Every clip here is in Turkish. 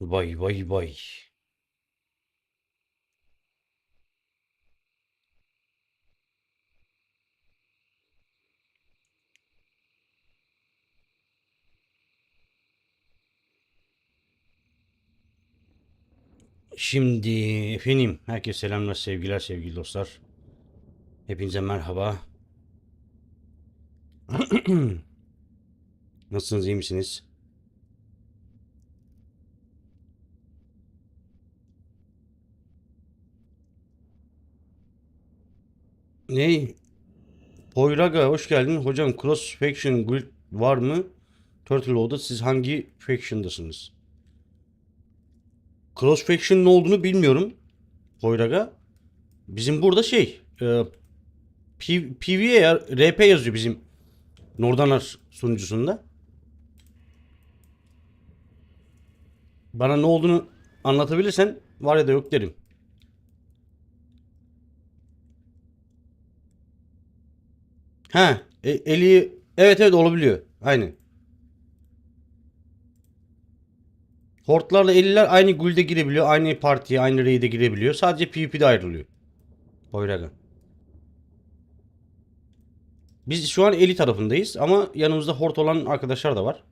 Vay vay vay. Şimdi efendim herkese selamlar sevgiler sevgili dostlar. Hepinize merhaba. Nasılsınız iyi misiniz? Ne? Poyraga hoş geldin. Hocam Cross Faction Guild var mı? Turtle Lord'da siz hangi faction'dasınız? Cross Faction ne olduğunu bilmiyorum. Poyraga. Bizim burada şey e, P- PvE ya, RP yazıyor bizim Nordanar sunucusunda. Bana ne olduğunu anlatabilirsen var ya da yok derim. Ha, e, eli evet evet olabiliyor. Aynen. Hortlarla eliler aynı guild'e girebiliyor. Aynı partiye, aynı raid'e girebiliyor. Sadece PvP'de ayrılıyor. Poyraga. Biz şu an Eli tarafındayız ama yanımızda Hort olan arkadaşlar da var.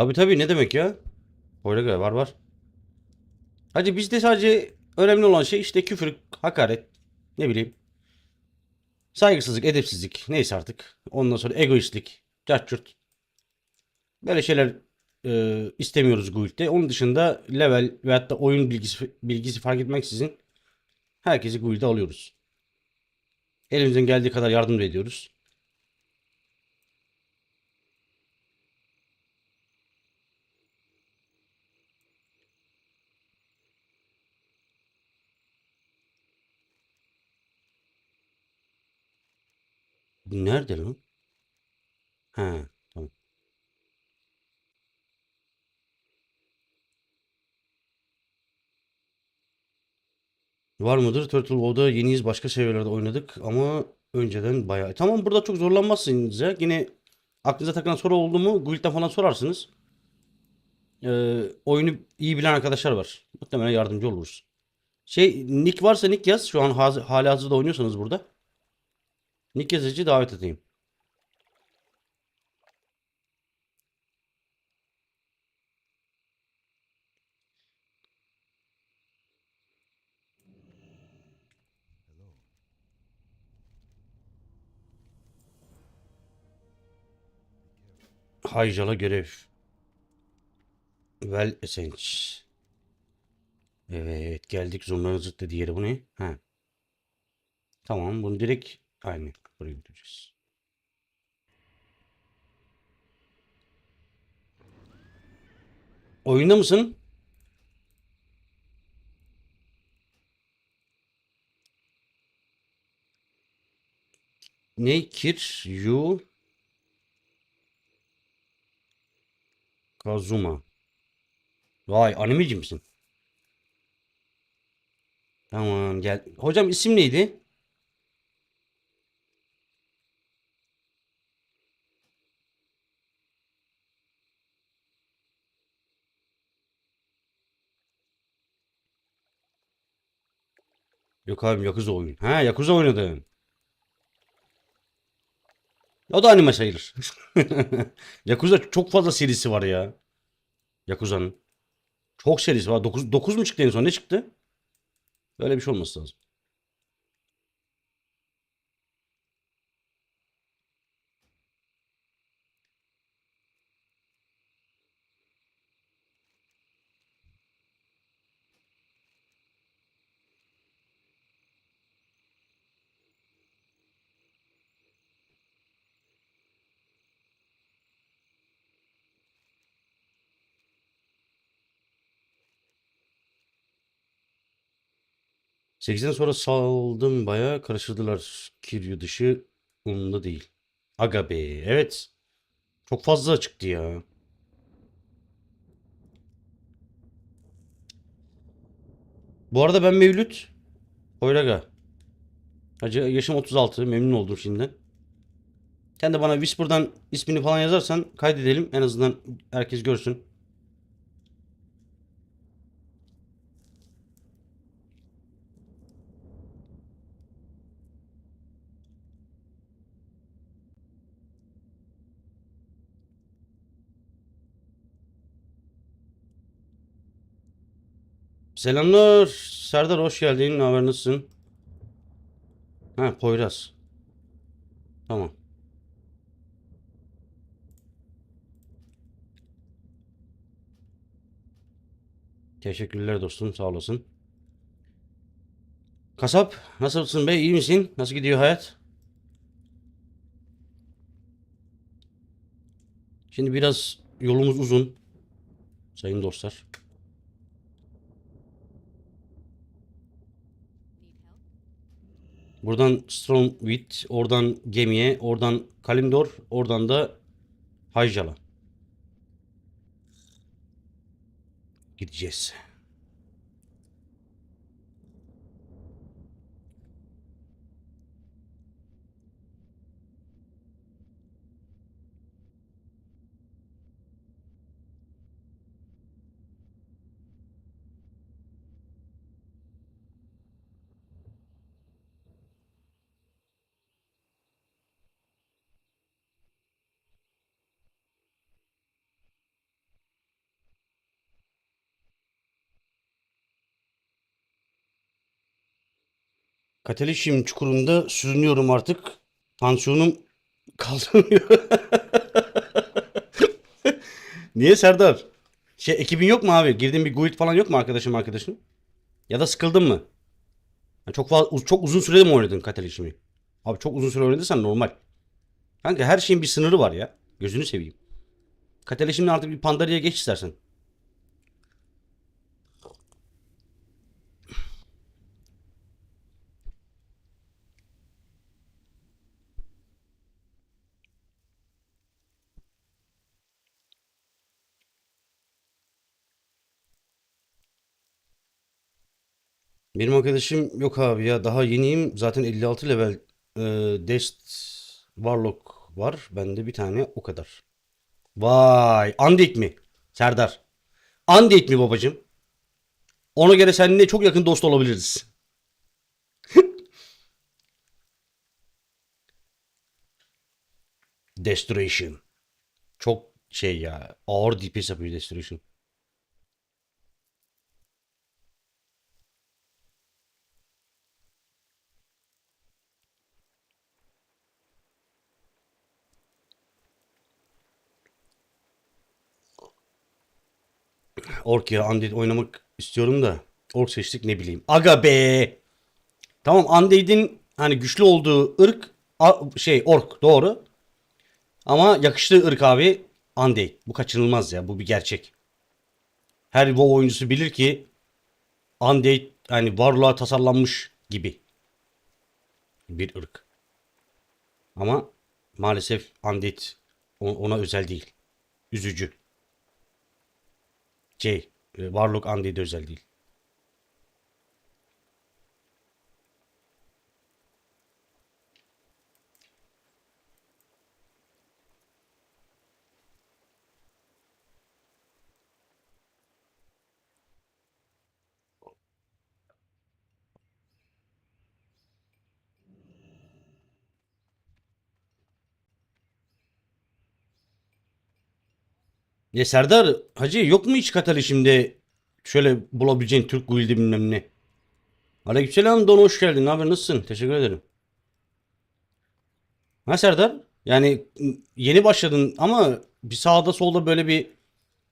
Tabii tabii ne demek ya? Poyraga var var. Hadi bizde sadece önemli olan şey işte küfür, hakaret, ne bileyim. Saygısızlık, edepsizlik neyse artık. Ondan sonra egoistlik, cart Böyle şeyler e, istemiyoruz guild'de. Onun dışında level veyahut da oyun bilgisi bilgisi fark etmeksizin herkesi guild'e alıyoruz. Elimizden geldiği kadar yardım ediyoruz. Bu nerede lan? Ha, tamam. Var mıdır? Turtle Wow'da yeniyiz. Başka seviyelerde oynadık ama önceden bayağı. Tamam burada çok zorlanmazsınız ya. Yine aklınıza takılan soru oldu mu Guild'den falan sorarsınız. Ee, oyunu iyi bilen arkadaşlar var. Muhtemelen yardımcı oluruz. Şey nick varsa nick yaz. Şu an haz hali hazırda oynuyorsanız burada. Nick yazıcı davet edeyim. Haycala görev. Well Essence. Evet geldik zonların zıt dediği yere bu ne? Ha. Tamam bunu direkt buraya götüreceğiz. Oyunda mısın? Ne? Kir, Yu, Kazuma. Vay animeci misin? Tamam gel. Hocam isim neydi? Yok abi Yakuza oyun. Ha Yakuza oynadın. O da anime sayılır. Yakuza çok fazla serisi var ya. Yakuza'nın. Çok serisi var. 9, 9 mu çıktı en son? Ne çıktı? Böyle bir şey olması lazım. 8'den sonra saldım baya karıştırdılar. Kiryu dışı umurumda değil. Aga be evet. Çok fazla çıktı ya. Bu arada ben Mevlüt. Oyraga. Hacı yaşım 36. Memnun oldum şimdiden. Sen de bana Whisper'dan ismini falan yazarsan kaydedelim. En azından herkes görsün. Selamlar. Serdar hoş geldin. Ne haber nasılsın? Ha Poyraz. Tamam. Teşekkürler dostum. Sağ olasın. Kasap nasılsın be? İyi misin? Nasıl gidiyor hayat? Şimdi biraz yolumuz uzun. Sayın dostlar. Buradan Strongwit, oradan gemiye, oradan Kalimdor, oradan da Hayjala. Gideceğiz. Katelişim çukurunda sürünüyorum artık. Tansiyonum kaldırmıyor. Niye Serdar? Şey ekibin yok mu abi? Girdiğin bir guild falan yok mu arkadaşım arkadaşın? Ya da sıkıldın mı? Ha, çok fazla çok uzun sürede mi oynadın Katelişimi? Abi çok uzun süre oynadıysan normal. Kanka her şeyin bir sınırı var ya. Gözünü seveyim. Katelişimle artık bir Pandaria'ya geç istersen. Benim arkadaşım yok abi ya daha yeniyim zaten 56 level e, Dest Warlock var bende bir tane o kadar. Vay Undead mi Serdar? Undead mi babacım? Ona göre seninle çok yakın dost olabiliriz. Destruction. Çok şey ya ağır DPS yapıyor Destruction. Ork ya Undead oynamak istiyorum da Ork seçtik ne bileyim. Aga be. Tamam Undead'in hani güçlü olduğu ırk şey Ork doğru. Ama yakıştığı ırk abi Undead. Bu kaçınılmaz ya bu bir gerçek. Her WoW oyuncusu bilir ki Undead hani varlığa tasarlanmış gibi bir ırk. Ama maalesef Undead ona özel değil. Üzücü. Şey, e, Warlock Undead özel değil. Ya Serdar Hacı yok mu hiç Katar'ı şimdi şöyle bulabileceğin Türk guildi bilmem ne? Aleykümselam Don hoş geldin. Ne haber nasılsın? Teşekkür ederim. Ha Serdar? Yani m, yeni başladın ama bir sağda solda böyle bir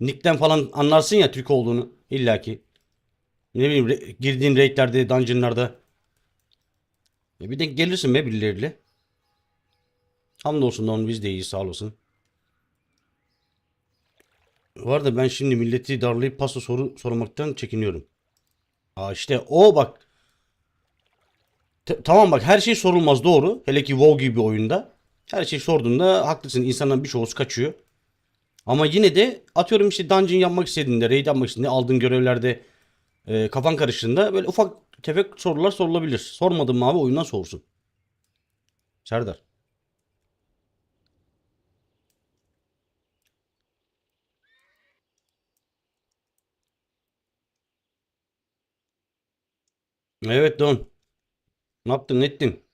nickten falan anlarsın ya Türk olduğunu illaki. Ne bileyim re- girdiğin raidlerde, dungeonlarda. E bir de gelirsin be birileriyle. Hamdolsun Don biz de iyiyiz sağ olasın. Var da ben şimdi milleti darlayıp pasta soru sormaktan çekiniyorum. Aa işte o bak. T- tamam bak her şey sorulmaz doğru. Hele ki WoW gibi bir oyunda. Her şey sorduğunda haklısın. İnsanların birçoğu kaçıyor. Ama yine de atıyorum işte dungeon yapmak istediğinde, raid yapmak istediğinde, aldığın görevlerde e, kafan karıştığında böyle ufak tefek sorular sorulabilir. Sormadın mı abi oyundan soğursun. Serdar. Evet Don. Ne yaptın, ne ettin?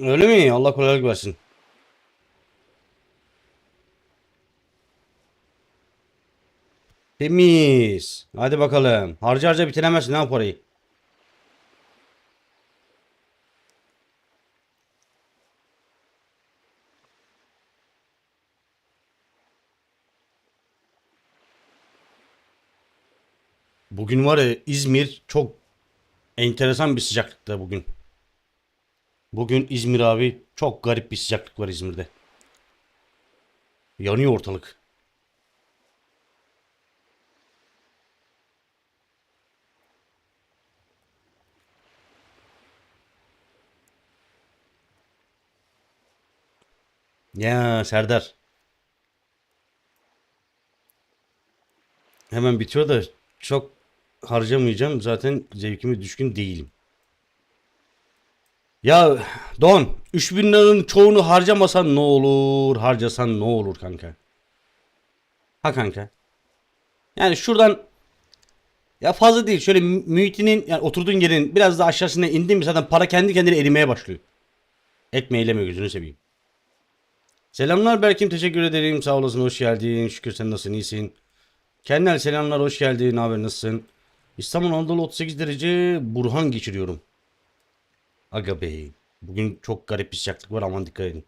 Öyle mi? Allah kolaylık versin. Temiz. Hadi bakalım. Harca harca bitiremezsin ha parayı. Bugün var ya İzmir çok enteresan bir sıcaklıkta bugün. Bugün İzmir abi çok garip bir sıcaklık var İzmir'de. Yanıyor ortalık. Ya Serdar. Hemen bitiyor da çok harcamayacağım. Zaten zevkime düşkün değilim. Ya Don 3000 liranın çoğunu harcamasan ne olur? Harcasan ne olur kanka? Ha kanka. Yani şuradan ya fazla değil. Şöyle mü- mühitinin yani oturduğun yerin biraz daha aşağısına indin mi zaten para kendi kendine erimeye başlıyor. Etme eyleme gözünü seveyim. Selamlar Berkim teşekkür ederim. Sağ olasın hoş geldin. Şükür sen nasılsın iyisin. Kendal selamlar hoş geldin. Haber nasılsın? İstanbul Anadolu 38 derece Burhan geçiriyorum. Aga bey. Bugün çok garip bir sıcaklık var aman dikkat edin.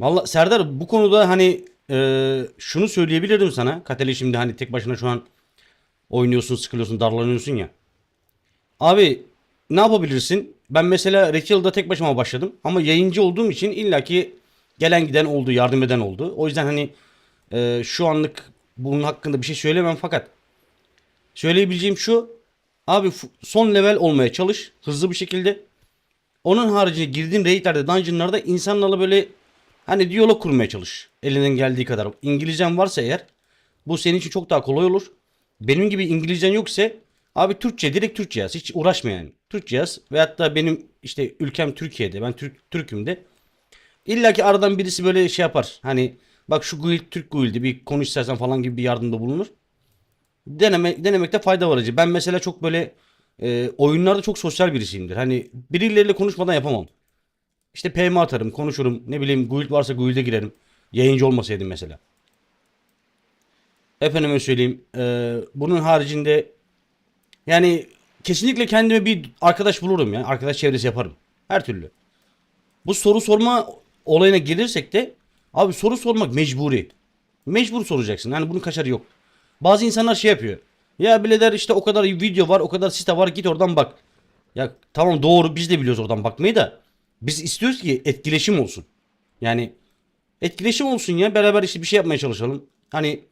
Valla Serdar bu konuda hani e, şunu söyleyebilirim sana. Kateli şimdi hani tek başına şu an oynuyorsun, sıkılıyorsun, darlanıyorsun ya. Abi ne yapabilirsin? Ben mesela Rekil'da tek başıma başladım. Ama yayıncı olduğum için illaki gelen giden oldu, yardım eden oldu. O yüzden hani e, şu anlık bunun hakkında bir şey söylemem fakat söyleyebileceğim şu. Abi son level olmaya çalış hızlı bir şekilde. Onun haricinde girdiğin raidlerde, dungeonlarda insanlarla böyle hani diyalog kurmaya çalış. Elinden geldiği kadar. İngilizcen varsa eğer bu senin için çok daha kolay olur. Benim gibi İngilizcen yoksa abi Türkçe direkt Türkçe yaz. Hiç uğraşma yani. Türkçe yaz. Ve hatta benim işte ülkem Türkiye'de. Ben Türk, Türk'üm de. İlla ki aradan birisi böyle şey yapar. Hani bak şu guild Türk guildi bir konuş istersen falan gibi bir yardımda bulunur. Deneme, denemekte fayda var. Ben mesela çok böyle e, oyunlarda çok sosyal birisiyimdir. Hani birileriyle konuşmadan yapamam. İşte PM atarım, konuşurum. Ne bileyim guild varsa guild'e girerim. Yayıncı olmasaydım mesela. Efendime söyleyeyim. e, bunun haricinde yani kesinlikle kendime bir arkadaş bulurum ya. Arkadaş çevresi yaparım. Her türlü. Bu soru sorma olayına gelirsek de abi soru sormak mecburi. Mecbur soracaksın. Yani bunun kaçarı yok. Bazı insanlar şey yapıyor. Ya birader işte o kadar video var, o kadar site var git oradan bak. Ya tamam doğru biz de biliyoruz oradan bakmayı da. Biz istiyoruz ki etkileşim olsun. Yani etkileşim olsun ya beraber işte bir şey yapmaya çalışalım. Hani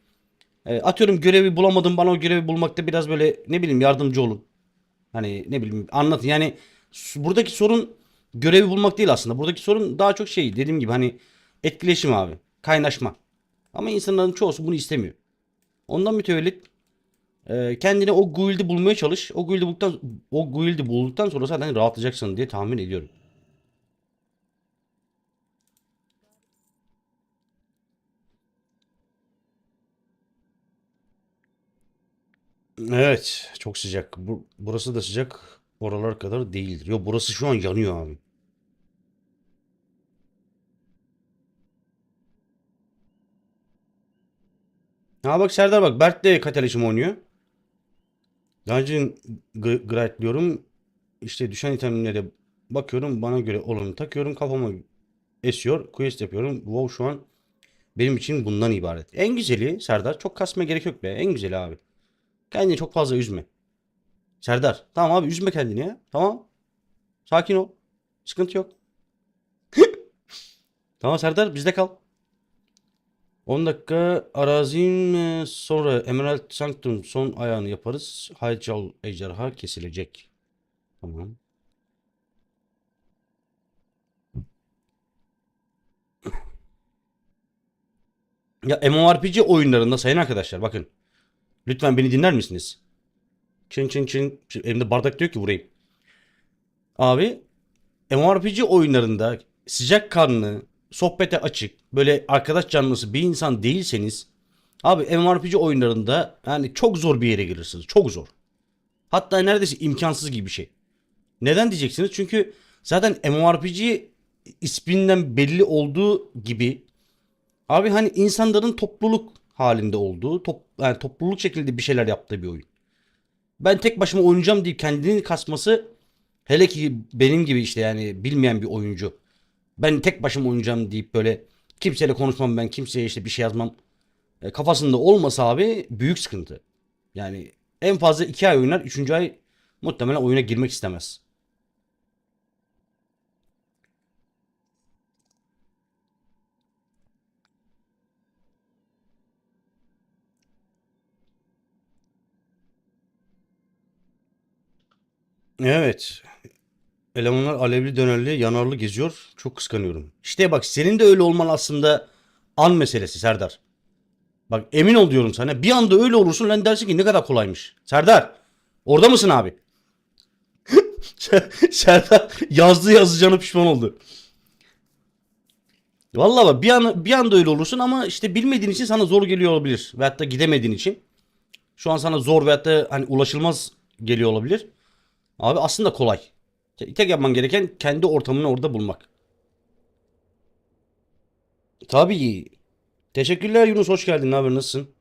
e, atıyorum görevi bulamadım bana o görevi bulmakta biraz böyle ne bileyim yardımcı olun. Hani ne bileyim anlatın. Yani buradaki sorun görevi bulmak değil aslında. Buradaki sorun daha çok şey dediğim gibi hani etkileşim abi. Kaynaşma. Ama insanların çoğusu bunu istemiyor. Ondan mütevellit e, kendine o guild'i bulmaya çalış. O guild'i bulduktan o guild'i bulduktan sonra zaten rahatlayacaksın diye tahmin ediyorum. Evet, çok sıcak. Bu, burası da sıcak. Oralar kadar değildir. Yo burası şu an yanıyor abi. Ha bak Serdar bak Berk de Kataleşim oynuyor. Dungeon gr- grindliyorum. İşte düşen itemlere bakıyorum. Bana göre olanı takıyorum. Kafama esiyor. Quest yapıyorum. WoW şu an benim için bundan ibaret. En güzeli Serdar çok kasmaya gerek yok be. En güzeli abi. Kendini çok fazla üzme. Serdar tamam abi üzme kendini ya. Tamam. Sakin ol. Sıkıntı yok. tamam Serdar bizde kal. 10 dakika arazim e, sonra Emerald Sanctum son ayağını yaparız. Haycal ejderha kesilecek. Tamam. Ya MMORPG oyunlarında sayın arkadaşlar bakın. Lütfen beni dinler misiniz? Çın çın çın. Şimdi Elimde bardak diyor ki vurayım. Abi MMORPG oyunlarında sıcak kanlı, sohbete açık, böyle arkadaş canlısı bir insan değilseniz abi MMORPG oyunlarında yani çok zor bir yere girirsiniz. Çok zor. Hatta neredeyse imkansız gibi bir şey. Neden diyeceksiniz? Çünkü zaten MMORPG isminden belli olduğu gibi abi hani insanların topluluk halinde olduğu, top, yani topluluk şekilde bir şeyler yaptığı bir oyun. Ben tek başıma oynayacağım deyip kendini kasması hele ki benim gibi işte yani bilmeyen bir oyuncu. Ben tek başıma oynayacağım deyip böyle kimseyle konuşmam ben kimseye işte bir şey yazmam e, kafasında olmasa abi büyük sıkıntı. Yani en fazla iki ay oynar. Üçüncü ay muhtemelen oyuna girmek istemez. Evet. Elemanlar alevli dönerli yanarlı geziyor. Çok kıskanıyorum. İşte bak senin de öyle olman aslında an meselesi Serdar. Bak emin ol diyorum sana. Bir anda öyle olursun lan dersin ki ne kadar kolaymış. Serdar orada mısın abi? Serdar yazdığı yazı canı pişman oldu. Vallahi bak bir an bir anda öyle olursun ama işte bilmediğin için sana zor geliyor olabilir. Veyahut da gidemediğin için. Şu an sana zor veyahut da hani ulaşılmaz geliyor olabilir. Abi aslında kolay. Tek yapman gereken kendi ortamını orada bulmak. Tabii. Teşekkürler Yunus hoş geldin. Ne haber nasılsın?